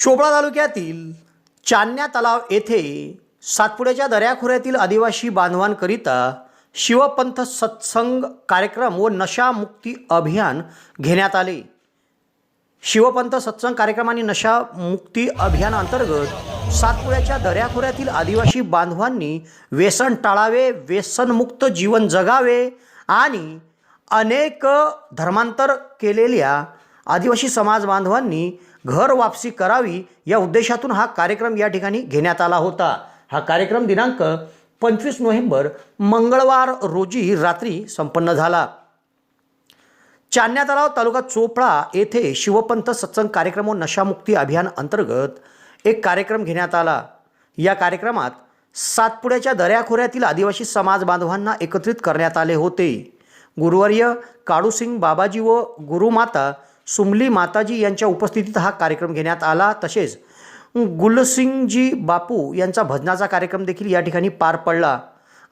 चोपडा तालुक्यातील चान्या तलाव येथे सातपुड्याच्या दऱ्याखोऱ्यातील आदिवासी बांधवांकरिता शिवपंथ सत्संग कार्यक्रम व नशामुक्ती अभियान घेण्यात आले. शिवपंथ सत्संग कार्यक्रम आणि नशामुक्ती अभियानाअंतर्गत सातपुड्याच्या दऱ्याखोऱ्यातील आदिवासी बांधवांनी व्यसन टाळावे व्यसनमुक्त जीवन जगावे आणि अनेक धर्मांतर केलेल्या आदिवासी समाज बांधवांनी घर वापसी करावी या उद्देशातून हा कार्यक्रम या ठिकाणी घेण्यात आला होता. हा कार्यक्रम दिनांक पंचवीस नोव्हेंबर मंगळवार रोजी रात्री संपन्न झाला. चान्या तलाव तालुका चोपळा येथे शिवपंथ सत्संग कार्यक्रम व नशामुक्ती अभियान अंतर्गत एक कार्यक्रम घेण्यात आला. या कार्यक्रमात सातपुड्याच्या दऱ्याखोऱ्यातील आदिवासी समाज बांधवांना एकत्रित करण्यात आले होते. गुरुवर्य काळूसिंग बाबाजी व गुरुमाता सुमली माताजी यांच्या उपस्थितीत हा कार्यक्रम घेण्यात आला. तसेच गुलसिंगजी बापू यांचा भजनाचा कार्यक्रम देखील या ठिकाणी पार पडला.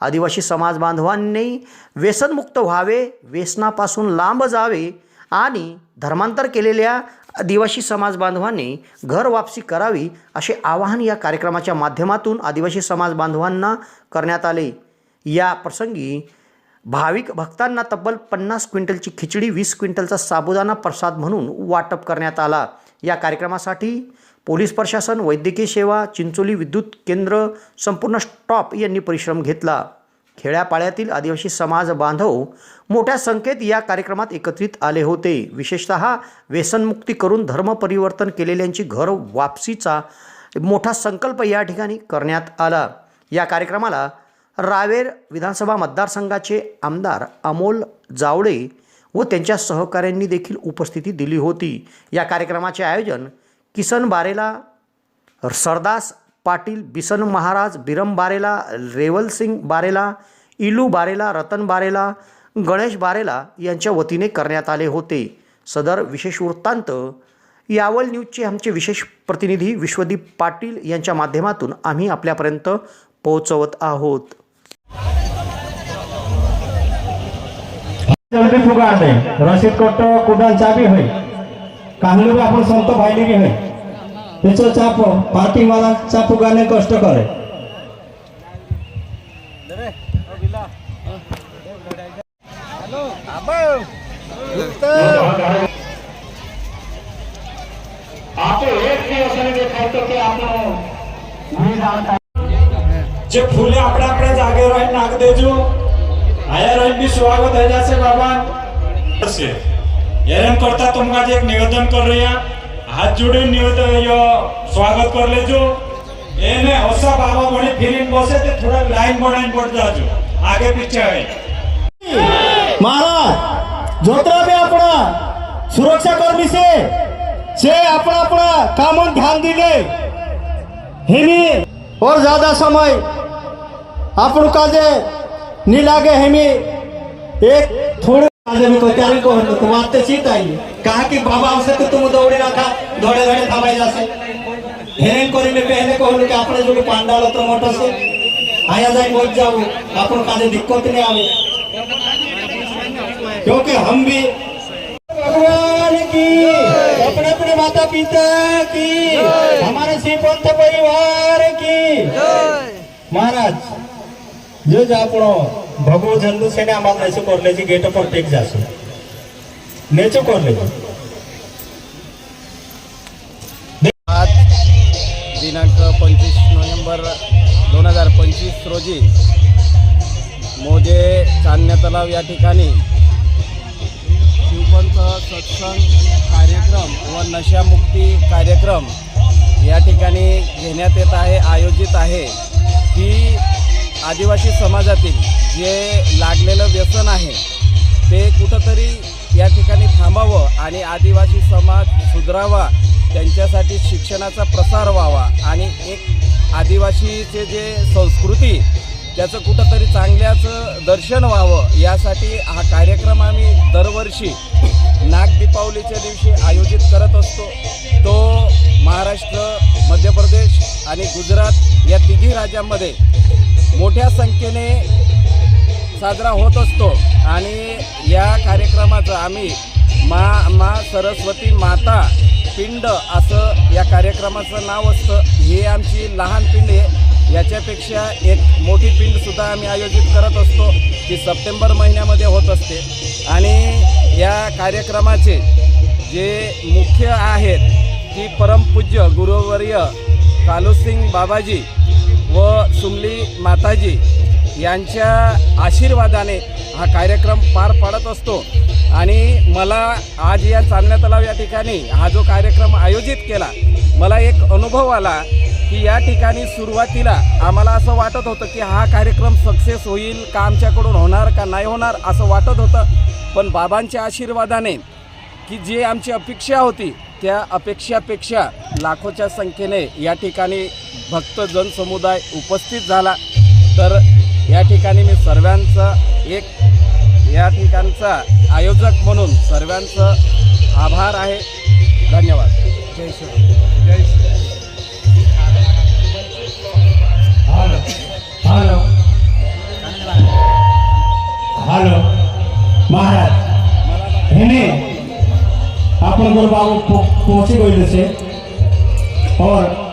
आदिवासी समाज बांधवांनी व्यसनमुक्त व्हावे व्यसनापासून लांब जावे आणि धर्मांतर केलेल्या आदिवासी समाज बांधवांनी घर वापसी करावी असे आवाहन या कार्यक्रमाच्या माध्यमातून आदिवासी समाज बांधवांना करण्यात आले. या प्रसंगी भाविक भक्तांना तब्बल पन्नास क्विंटलची खिचडी वीस क्विंटलचा साबुदाणा प्रसाद म्हणून वाटप करण्यात आला. या कार्यक्रमासाठी पोलीस प्रशासन वैद्यकीय सेवा चिंचोली विद्युत केंद्र संपूर्ण स्टॉप यांनी परिश्रम घेतला. खेड्यापाड्यातील आदिवासी समाज बांधव मोठ्या संख्येत या कार्यक्रमात एकत्रित आले होते. विशेषतः व्यसनमुक्ती करून धर्म परिवर्तन केलेल्यांची घर वापसीचा मोठा संकल्प या ठिकाणी करण्यात आला. या कार्यक्रमाला रावेर विधानसभा मतदारसंघाचे आमदार अमोल जावळे व त्यांच्या सहकाऱ्यांनी देखील उपस्थिती दिली होती. या कार्यक्रमाचे आयोजन किसन बारेला सरदास पाटील बिसन महाराज बिरम बारेला रेवलसिंग बारेला इलू बारेला रतन बारेला गणेश बारेला यांच्या वतीने करण्यात आले होते. सदर विशेष वृत्तांत यावल न्यूजचे आमचे विशेष प्रतिनिधी विश्वदीप पाटील यांच्या माध्यमातून आम्ही आपल्यापर्यंत पोहोचवत आहोत. जल्दी फुगा दे रशीद कट्ट कुडाल चाबी होय. काहलू भी आपण संत भाईली की होय. त्याचं चाप पार्टी मला चाप उगाने कष्ट करे. જે ફૂલે આપણે આપણે જાગે આગળ રહીને નાખ દેજો. આયા રહી બી સ્વાગત થઈ જશે બાબા. હેરાન કરતા તુમકા જે એક નિવેદન કર રહ્યા હાથ જોડે નિવેદન સ્વાગત કર લેજો. એને ઓસા બાબા બને ફિલિંગ બસે તે થોડા લાઈન બનાવીને પડ જાજો. આગે પીછે આવે. મહારાજ જોતરા બે આપણા સુરક્ષા કર્મી છે. જે આપણા આપણા કામો ધ્યાન દીધે. હિની और ज्यादा समय अपन काजे नहीं लागे हेमी एक थोड़े काजे में कोई तैयारी को तो वास्ते सीत आई कहा कि बाबा हमसे तो तुम दौड़े रखा दौड़े दौड़े थामाई जासे हेरेन कोरी में पहले को कि अपने जो भी पांडाल तो मोटर से आया जाए बोल जाओ अपन काजे दिक्कत नहीं आवे। क्योंकि हम भी भगवान की अपने अपने माता पिता की। जे जो आपण भगवू झंडू आम्हाला नेचू करल्याची गेट ऑफ टेक जासू नेचू करले आज दिनांक पंचवीस नोव्हेंबर दोन हजार पंचवीस रोजी मोजे चांदण्या तलाव या ठिकाणी शिवपंथ सत्संग कार्यक्रम व नशामुक्ती कार्यक्रम या ठिकाणी घेण्यात येत आहे आयोजित आहे. की आदिवासी समाजातील जे लागलेलं व्यसन आहे ते कुठंतरी या ठिकाणी थांबावं आणि आदिवासी समाज सुधरावा त्यांच्यासाठी शिक्षणाचा प्रसार व्हावा आणि एक आदिवासीचे जे संस्कृती त्याचं कुठंतरी चांगल्याचं दर्शन व्हावं यासाठी हा कार्यक्रम आम्ही दरवर्षी नागदीपावलीच्या दिवशी आयोजित करत असतो. तो महाराष्ट्र मध्य प्रदेश आणि गुजरात या तिघी राज्यांमध्ये मोठ्या संख्येने साजरा होत असतो. आणि या कार्यक्रमाचं आम्ही मा मा सरस्वती माता पिंड असं या कार्यक्रमाचं नाव असतं. ही आमची लहान पिंड आहे. याच्यापेक्षा एक मोठी पिंडसुद्धा आम्ही आयोजित करत असतो. ती सप्टेंबर महिन्यामध्ये होत असते. आणि या कार्यक्रमाचे जे मुख्य आहेत की परमपूज्य गुरुवर्य कालोसिंग बाबाजी व सुमली माताजी यांच्या आशीर्वादाने हा कार्यक्रम पार पाडत असतो. आणि मला आज या चांदण्या तलाव या ठिकाणी हा जो कार्यक्रम आयोजित केला मला एक अनुभव आला की या ठिकाणी सुरुवातीला आम्हाला असं वाटत होतं की हा कार्यक्रम सक्सेस होईल का आमच्याकडून होणार का नाही होणार असं वाटत होतं. पण बाबांच्या आशीर्वादाने की जी आमची अपेक्षा होती त्या अपेक्षापेक्षा लाखोच्या संख्येने या ठिकाणी भक्त जनसमुदाय उपस्थित झाला. तर या ठिकाणी मी सर्वांचं एक या ठिकाणचा आयोजक म्हणून सर्वांचं आभार आहे. धन्यवाद. जय श्रीराम जय हॅलो. हॅलो. हॅलो. महाराज. हेने आपण गुरु बाबू पहुंचे से. और ये यात्रा हमारा